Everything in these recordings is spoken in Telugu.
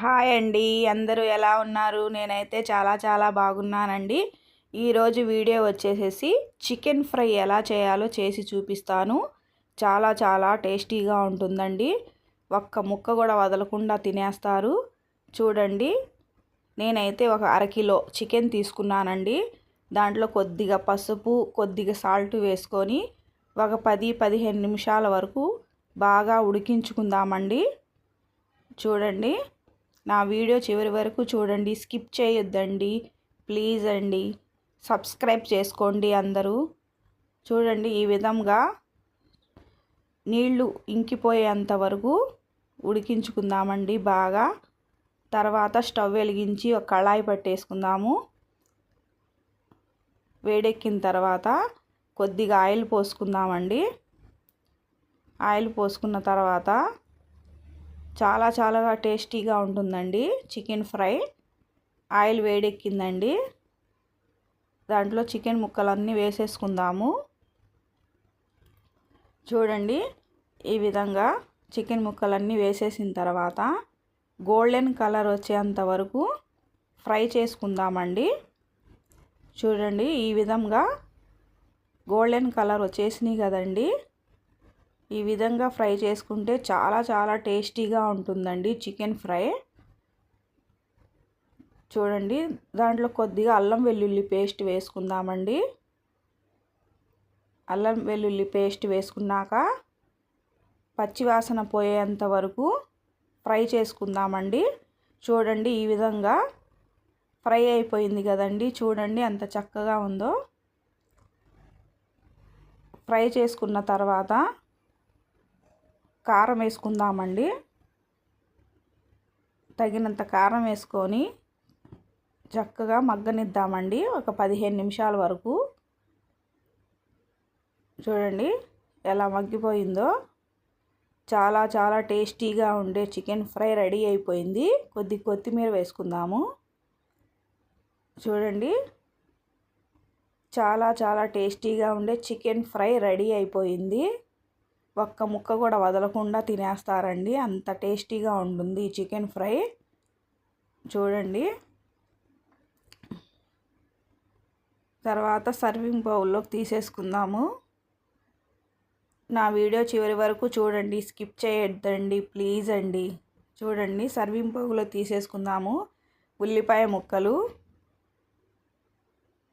హాయ్ అండి. అందరూ ఎలా ఉన్నారు? నేనైతే చాలా చాలా బాగున్నానండి. ఈరోజు వీడియో వచ్చేసేసి చికెన్ ఫ్రై ఎలా చేయాలో చేసి చూపిస్తాను. చాలా చాలా టేస్టీగా ఉంటుందండి. ఒక్క ముక్క కూడా వదలకుండా తినేస్తారు. చూడండి. నేనైతే ఒక అరకిలో చికెన్ తీసుకున్నానండి. దాంట్లో కొద్దిగా పసుపు కొద్దిగా సాల్ట్ వేసుకొని ఒక పది పదిహేను నిమిషాల వరకు బాగా ఉడికించుకుందామండి. చూడండి. నా వీడియో చివరి వరకు చూడండి స్కిప్ చేయొద్దండి. ప్లీజ్ అండి సబ్స్క్రైబ్ చేసుకోండి అందరూ. చూడండి ఈ విధంగా నీళ్ళు ఇంకిపోయేంత వరకు ఉడికించుకుందామండి బాగా. తర్వాత స్టవ్ వెలిగించి ఒక కళాయి పట్టేసుకుందాము. వేడెక్కిన తర్వాత కొద్దిగా ఆయిల్ పోసుకుందామండి. ఆయిల్ పోసుకున్న తర్వాత చాలా చాలా టేస్టీగా ఉంటుందండి చికెన్ ఫ్రై. ఆయిల్ వేడెక్కిందండి. దాంట్లో చికెన్ ముక్కలన్నీ వేసేసుకుందాము. చూడండి ఈ విధంగా చికెన్ ముక్కలన్నీ వేసేసిన తర్వాత గోల్డెన్ కలర్ వచ్చేంత వరకు ఫ్రై చేసుకుందామండి. చూడండి ఈ విధంగా గోల్డెన్ కలర్ వచ్చేసినాయి కదండి. ఈ విధంగా ఫ్రై చేసుకుంటే చాలా చాలా టేస్టీగా ఉంటుందండి చికెన్ ఫ్రై. చూడండి దాంట్లో కొద్దిగా అల్లం వెల్లుల్లి పేస్ట్ వేసుకుందామండి. అల్లం వెల్లుల్లి పేస్ట్ వేసుకున్నాక పచ్చివాసన పోయేంత వరకు ఫ్రై చేసుకుందామండి. చూడండి ఈ విధంగా ఫ్రై అయిపోయింది కదండి. చూడండి అంత చక్కగా ఉందో. ఫ్రై చేసుకున్న తర్వాత కారం వేసుకుందామండి. తగినంత కారం వేసుకొని చక్కగా మగ్గనిద్దామండి. ఒక పదిహేను నిమిషాల వరకు. చూడండి ఎలా మగ్గిపోయిందో. చాలా చాలా టేస్టీగా ఉండే చికెన్ ఫ్రై రెడీ అయిపోయింది. కొద్ది కొత్తిమీర వేసుకుందాము. చూడండి చాలా చాలా టేస్టీగా ఉండే చికెన్ ఫ్రై రెడీ అయిపోయింది. ఒక్క ముక్క కూడా వదలకుండా తినేస్తారండి. అంత టేస్టీగా ఉంటుంది ఈ చికెన్ ఫ్రై. చూడండి. తర్వాత సర్వింగ్ బౌల్లోకి తీసేసుకుందాము. నా వీడియో చివరి వరకు చూడండి. స్కిప్ చేయొద్దండి ప్లీజ్ అండి. చూడండి సర్వింగ్ బౌల్లో తీసేసుకుందాము. ఉల్లిపాయ ముక్కలు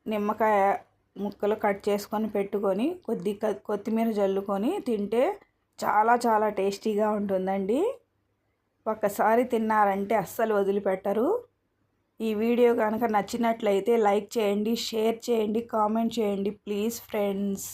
నిమ్మకాయ ముక్కలు కట్ చేసుకొని పెట్టుకొని కొద్ది కొత్తిమీర జల్లుకొని తింటే చాలా చాలా టేస్టీగా ఉంటుందండి. ఒకసారి తిన్నారంటే అస్సలు వదిలిపెట్టరు. ఈ వీడియో కనుక నచ్చినట్లయితే లైక్ చేయండి షేర్ చేయండి కామెంట్ చేయండి ప్లీజ్ ఫ్రెండ్స్.